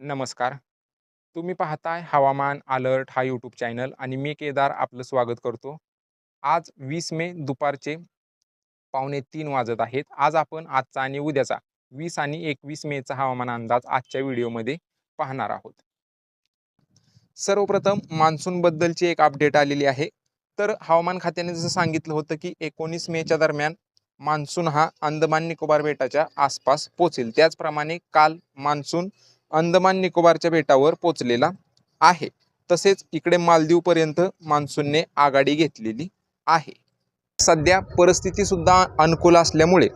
नमस्कार. तुम्ही पाहताय हवामान अलर्ट हा यूट्यूब चॅनल आणि मी केदार आपलं स्वागत करतो. आज वीस मे दुपारचे पावणे तीन वाजत आहेत. आज आपण आजचा आणि उद्याचा वीस आणि एकवीस मेचा हवामान अंदाज आजच्या व्हिडिओमध्ये पाहणार आहोत. सर्वप्रथम मान्सूनबद्दलची एक अपडेट आलेली आहे. तर हवामान खात्याने जसं सांगितलं होतं की एकोणीस मेच्या दरम्यान मान्सून हा अंदमान निकोबार बेटाच्या आसपास पोचेल त्याचप्रमाणे काल मान्सून अंदमान निकोबारच्या बेटावर पोचलेला आहे. तसेच इकडे मालदीवपर्यंत मान्सूनने आघाडी घेतलेली आहे. सध्या परिस्थिती सुद्धा अनुकूल असल्यामुळे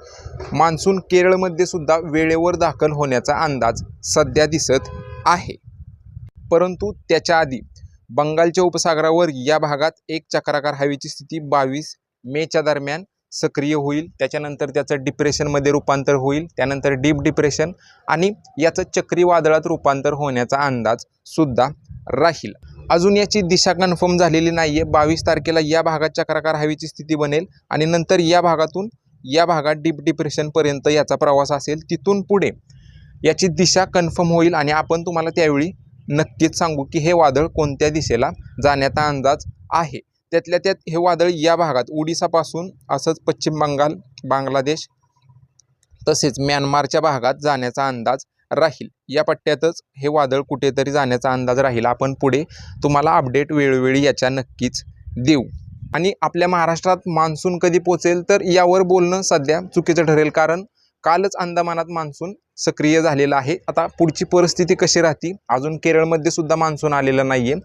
मान्सून केरळमध्ये सुद्धा वेळेवर दाखल होण्याचा अंदाज सध्या दिसत आहे. परंतु त्याच्या आधी बंगालच्या उपसागरावर या भागात एक चक्राकार हवेची स्थिती बावीस मेच्या दरम्यान सक्रिय होईल त्याच्यानंतर त्याचं डिप्रेशनमध्ये रूपांतर होईल त्यानंतर डीप डिप्रेशन आणि याचं चक्रीवादळात रूपांतर होण्याचा अंदाज सुद्धा राहील. अजून याची दिशा कन्फर्म झालेली नाही आहे बावीस तारखेला या भागात चक्राकार हवेची स्थिती बनेल आणि नंतर या भागातून या भागात डीप डिप्रेशनपर्यंत याचा प्रवास असेल तिथून पुढे याची दिशा कन्फर्म होईल आणि आपण तुम्हाला त्यावेळी नक्कीच सांगू की हे वादळ कोणत्या दिशेला जाण्याचा अंदाज आहे. त्यातल्या त्यात हे वादळ या भागात ओडिसापासून असंच पश्चिम बंगाल बांगलादेश तसेच म्यानमारच्या भागात जाण्याचा अंदाज राहील. या पट्ट्यातच हे वादळ कुठेतरी जाण्याचा अंदाज राहील. आपण पुढे तुम्हाला अपडेट वेळोवेळी याच्या नक्कीच देऊ. आणि आपल्या महाराष्ट्रात मान्सून कधी पोचेल तर यावर बोलणं सध्या चुकीचं ठरेल. कारण कालच अंदमानात मान्सून सक्रिय झालेला आहे. आता पुढची परिस्थिती कशी राहते? अजून केरळमध्ये सुद्धा मान्सून आलेला नाही आहे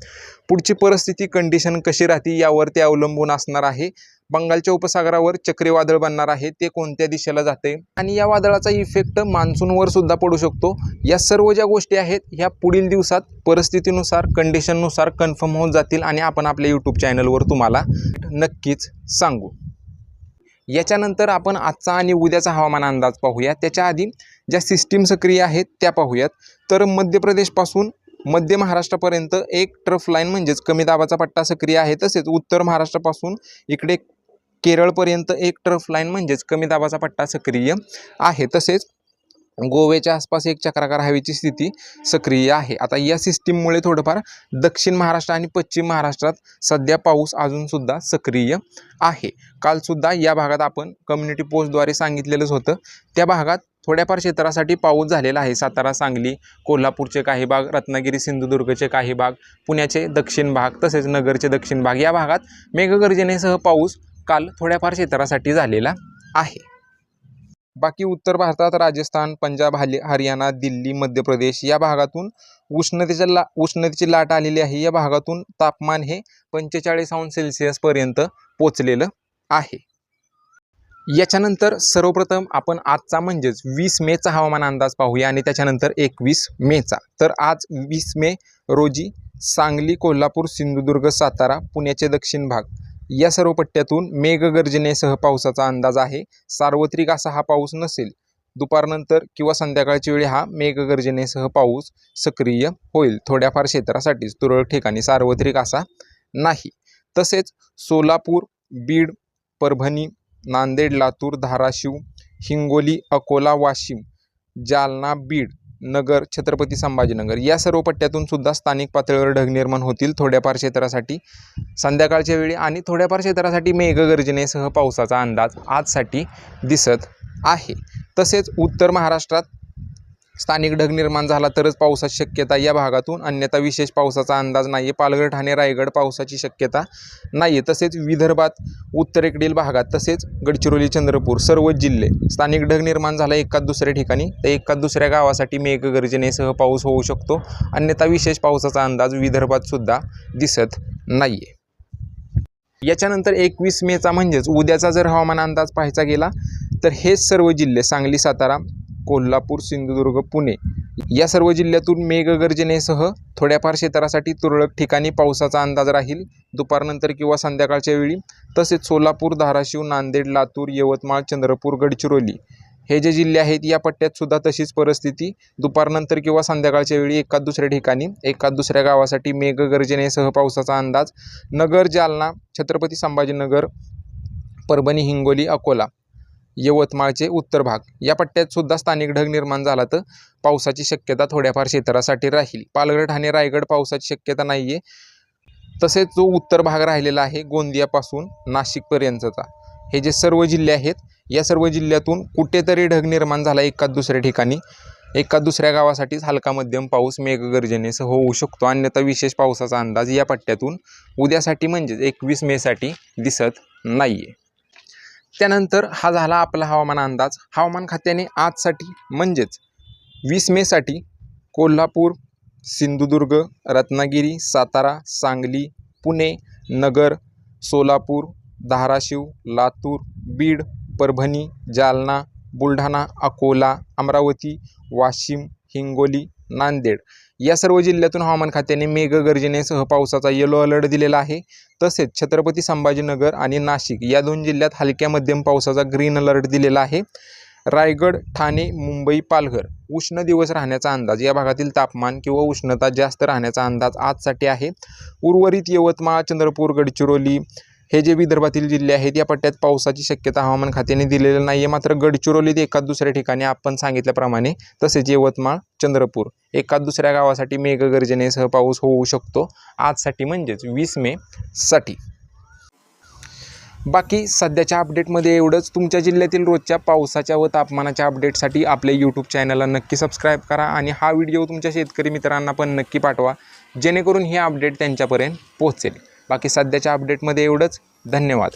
पुढची परिस्थिती कंडिशन कशी राहते यावर ते अवलंबून असणार आहे. बंगालच्या उपसागरावर चक्रीवादळ बनणार आहे ते कोणत्या दिशेला जाते? आणि या वादळाचा इफेक्ट मान्सूनवर सुद्धा पडू शकतो. या सर्व ज्या गोष्टी आहेत ह्या पुढील दिवसात परिस्थितीनुसार कंडिशननुसार कन्फर्म होऊन जातील आणि आपण आपल्या यूट्यूब चॅनलवर तुम्हाला नक्कीच सांगू. याच्यानंतर आपण आजचा आणि उद्याचा हवामान अंदाज पाहूया. त्याच्या आधी ज्या सिस्टीम सक्रिय आहेत त्या पाहूयात. तर मध्य प्रदेशपासून मध्य महाराष्ट्रापर्यंत एक ट्रफ लाईन म्हणजेच कमी दाबाचा पट्टा सक्रिय आहे तसेच उत्तर महाराष्ट्रापासून इकडे केरळपर्यंत एक ट्रफ लाईन म्हणजेच कमी दाबाचा पट्टा सक्रिय आहे. तसेच गोव्याच्या आसपास एक चक्राकार हवेची स्थिती सक्रिय आहे. आता या सिस्टीममुळे थोडंफार दक्षिण महाराष्ट्र आणि पश्चिम महाराष्ट्रात सध्या पाऊस अजूनसुद्धा सक्रिय आहे. कालसुद्धा या भागात आपण कम्युनिटी पोस्टद्वारे सांगितलेलंच होतं. त्या भागात थोड्याफार क्षेत्रासाठी पाऊस झालेला आहे. सातारा सांगली कोल्हापूरचे काही भाग रत्नागिरी सिंधुदुर्गचे काही भाग पुण्याचे दक्षिण भाग तसेच नगरचे दक्षिण भाग या भागात मेघगर्जनेसह पाऊस काल थोड्याफार क्षेत्रासाठी झालेला आहे. बाकी उत्तर भारतात राजस्थान पंजाब हाली हरियाणा दिल्ली मध्य प्रदेश या भागातून उष्णतेच्या ला उष्णतेची लाट आलेली आहे. या भागातून तापमान हे पंचेचाळीस अंश सेल्सिअसपर्यंत पोचलेलं आहे. याच्यानंतर सर्वप्रथम आपण आजचा म्हणजेच वीस मेचा हवामान अंदाज पाहूया आणि त्याच्यानंतर एकवीस मेचा तर आज वीस मे रोजी सांगली कोल्हापूर सिंधुदुर्ग सातारा पुण्याचे दक्षिण भाग या सर्व पट्ट्यातून मेघगर्जनेसह पावसाचा अंदाज आहे. सार्वत्रिक असा हा पाऊस नसेल दुपारनंतर किंवा संध्याकाळच्या वेळी हा मेघगर्जनेसह पाऊस सक्रिय होईल. थोड्याफार क्षेत्रासाठीच तुरळक ठिकाणी सार्वत्रिक असा नाही. तसेच सोलापूर बीड परभणी नांदेड लातूर धाराशिव हिंगोली अकोला वाशिम जालना बीड नगर छत्रपती संभाजीनगर. या सर्व पट्ट्यातून सुद्धा स्थानिक पातळीवर ढग निर्माण होतील थोड्याफार क्षेत्रासाठी संध्याकाळच्या वेळी आणि थोड्याफार क्षेत्रासाठी मेघगर्जनेसह पावसाचा अंदाज आजसाठी दिसत आहे. तसेच उत्तर महाराष्ट्रात स्थानिक ढग निर्माण झाला तरच पावसाची शक्यता या भागातून अन्यथा विशेष पावसाचा अंदाज नाही. आहे पालघर ठाणे रायगड पावसाची शक्यता नाही. आहे तसेच विदर्भात उत्तरेकडील भागात तसेच गडचिरोली चंद्रपूर सर्व जिल्हे स्थानिक ढग निर्माण झाला. एकाच दुसऱ्या ठिकाणी तर एकाच दुसऱ्या गावासाठी मेघगर्जनेसह पाऊस होऊ शकतो. अन्यथा विशेष पावसाचा अंदाज विदर्भात सुद्धा दिसत नाही आहे याच्यानंतर एकवीस मेचा म्हणजेच उद्याचा जर हवामान अंदाज पाहायचा गेला तर हेच सर्व जिल्हे सांगली सातारा कोल्हापूर सिंधुदुर्ग पुणे या सर्व जिल्ह्यातून मेघगर्जनेसह थोड्याफार क्षेत्रासाठी तुरळक ठिकाणी पावसाचा अंदाज राहील. दुपारनंतर किंवा संध्याकाळच्या वेळी तसेच सोलापूर धाराशिव नांदेड लातूर यवतमाळ चंद्रपूर गडचिरोली हे जे जिल्हे आहेत या पट्ट्यात सुद्धा तशीच परिस्थिती. दुपारनंतर किंवा संध्याकाळच्या वेळी एकाच दुसऱ्या ठिकाणी एकाच दुसऱ्या गावासाठी मेघगर्जनेसह पावसाचा अंदाज. नगर जालना छत्रपती संभाजीनगर परभणी हिंगोली अकोला यवतमाळचे उत्तर भाग. या पट्ट्यात सुद्धा स्थानिक ढग निर्माण झाला तर पावसाची शक्यता थोड्याफार क्षेत्रासाठी राहील. पालघर ठाणे रायगड पावसाची शक्यता नाही आहे तसेच जो उत्तर भाग राहिलेला आहे गोंदियापासून नाशिकपर्यंतचा. हे जे सर्व जिल्हे आहेत या सर्व जिल्ह्यातून कुठेतरी ढग निर्माण झाला एका दुसऱ्या ठिकाणी. एका दुसऱ्या गावासाठीच हलका मध्यम पाऊस मेघगर्जनेसह होऊ शकतो. अन्यथा विशेष पावसाचा अंदाज या पट्ट्यातून उद्यासाठी म्हणजेच एकवीस मेसाठी दिसत नाही आहे त्यानंतर हा झाला आपला हवामान अंदाज. हवामान खात्याने आजसाठी म्हणजेच वीस मेसाठी कोल्हापूर सिंधुदुर्ग रत्नागिरी सातारा सांगली पुणे नगर सोलापूर धाराशिव लातूर बीड परभणी जालना बुलढाणा अकोला अमरावती वाशिम हिंगोली नांदेड. या सर्व जिल्ह्यातून हवामान खात्याने मेघगर्जनेसह पावसाचा येलो अलर्ट दिलेला आहे. तसेच छत्रपती संभाजीनगर आणि नाशिक या दोन जिल्ह्यात हलक्या मध्यम पावसाचा ग्रीन अलर्ट दिलेला आहे. रायगड ठाणे मुंबई पालघर उष्ण दिवस राहण्याचा अंदाज या भागातील तापमान किंवा उष्णता जास्त राहण्याचा अंदाज आजसाठी आहे. उर्वरित यवतमाळ चंद्रपूर गडचिरोली हे जे विदर्भातील जिल्हे आहेत या पट्ट्यात पावसाची शक्यता हवामान खात्याने दिलेलं नाही आहे मात्र गडचिरोलीत एकाच दुसऱ्या ठिकाणी आपण सांगितल्याप्रमाणे तसेच यवतमाळ चंद्रपूर एकाच दुसऱ्या गावासाठी मेघगर्जनेसह पाऊस होऊ शकतो. आजसाठी म्हणजेच वीस मे साठी. बाकी सध्याच्या अपडेटमध्ये एवढंच. तुमच्या जिल्ह्यातील रोजच्या पावसाच्या व तापमानाच्या अपडेटसाठी आपल्या यूट्यूब चॅनलला नक्की सबस्क्राईब करा आणि हा व्हिडिओ तुमच्या शेतकरी मित्रांना पण नक्की पाठवा. जेणेकरून हे अपडेट त्यांच्यापर्यंत पोहोचेल. बाकी सध्याच्या अपडेटमध्ये एवढंच. धन्यवाद.